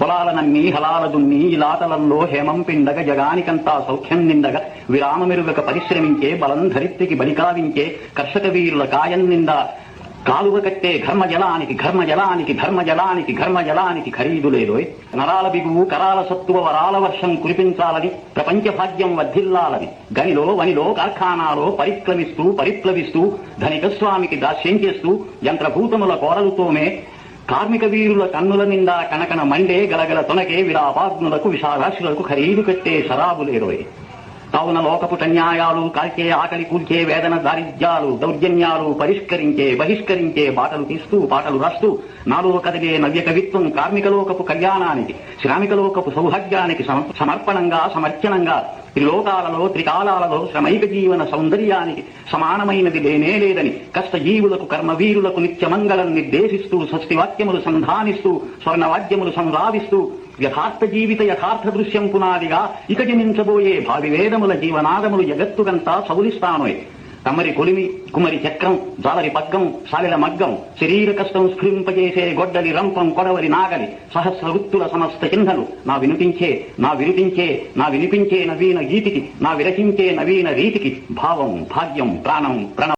పొలాలనన్నీ హలాలదున్ని దున్ని హేమం పిండగ జగానికంతా సౌఖ్యం నిండగ విరామమెరుగక పరిశ్రమించే బలం ధరిత్రికి బలికావించే కర్షక వీరుల కాయం నిండా కాలువ కట్టే ఘర్మ జలానికి ఘర్మ జలానికి ధర్మ జలానికి ఘర్మ జలానికి ఖరీదు లేదోయ్ నరాల బిగువు కరాల సత్తువ వరాల వర్షం కురిపించాలని ప్రపంచ భాగ్యం వర్ధిల్లాలని గనిలో వనిలో కార్ఖానాలో పరిక్రమిస్తూ పరిప్లవిస్తూ ధనిక స్వామికి దాస్యం చేస్తూ యంత్రభూతముల కోరలుతోమే కార్మిక వీరుల కన్నుల నిండా కనకన మండే గలగల తొనకే విలాపాగ్నులకు విషాదాశులకు ఖరీదు కట్టే శరాబులేరోయ్ కావున లోకపు అన్యాయాలు కాల్చే ఆకలి కూల్చే వేదన దారిద్ర్యాలు దౌర్జన్యాలు పరిష్కరించే బహిష్కరించే బాటలు తీస్తూ పాటలు రాస్తూ నాలో కదిలే నవ్య కవిత్వం కార్మిక లోకపు కళ్యాణానికి శ్రామిక లోకపు సౌభాగ్యానికి సమ- సమర్పణంగా సమర్చనంగా త్రిలోకాలలో త్రికాలాలలో శ్రమైక జీవన సౌందర్యానికి సమానమైనది లేనే లేదని కష్టజీవులకు కర్మవీరులకు నిత్యమంగళం నిర్దేశిస్తూ సస్తివాక్యములు సంధానిస్తూ స్వర్ణవాద్యములు సంరావిస్తూ యథార్థ జీవిత యథార్థ దృశ్యం పునాదిగా ఇక జనించబోయే భావి వేదముల జీవనాదములు జగత్తుకంతా సౌలిస్తానోయ్. తమరి కొలిమి కుమరి చక్రం జాలరి పగ్గం సాలిల మగ్గం శరీర కష్టం స్ఫృంపజేసే గొడ్డలి రంపం కొడవలి నాగలి సహస్ర వృత్తుల సమస్త చిహ్నలు నా వినిపించే నా వినిపించే నా వినిపించే నవీన గీతికి నా విరచించే నవీన రీతికి భావం భాగ్యం ప్రాణం ప్రణవం